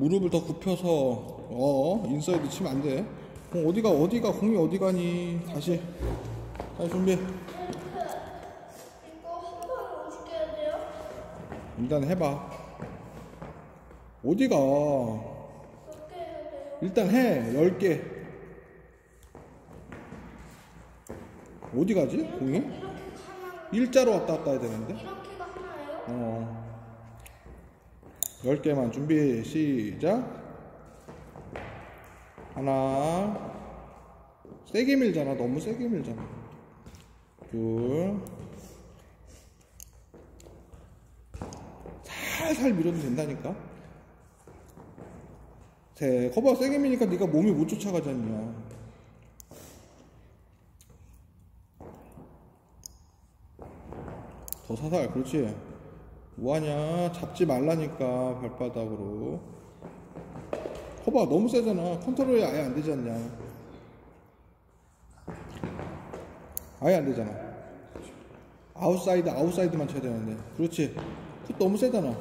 무릎을 더 굽혀서 어 인사이드 치면 안 돼. 공 어디가 어디가 공이 어디 가니? 다시 다시 준비. 일단 해봐. 어디가? 일단 해. 10개. 어디 가지? 공이? 일자로 왔다 갔다 해야 되는데? 이렇게가 하나예요? 어. 10개만 준비, 시작. 하나. 세게 밀잖아. 너무 세게 밀잖아. 둘. 살살 밀어도 된다니까? 셋. 거봐, 세게 미니까 네가 몸이 못 쫓아가잖냐. 더 사살, 그렇지. 뭐하냐? 잡지 말라니까, 발바닥으로. 거봐, 너무 세잖아. 컨트롤이 아예 안 되지 않냐. 아예 안 되잖아. 아웃사이드, 아웃사이드만 쳐야 되는데. 그렇지. 풋 너무 세잖아.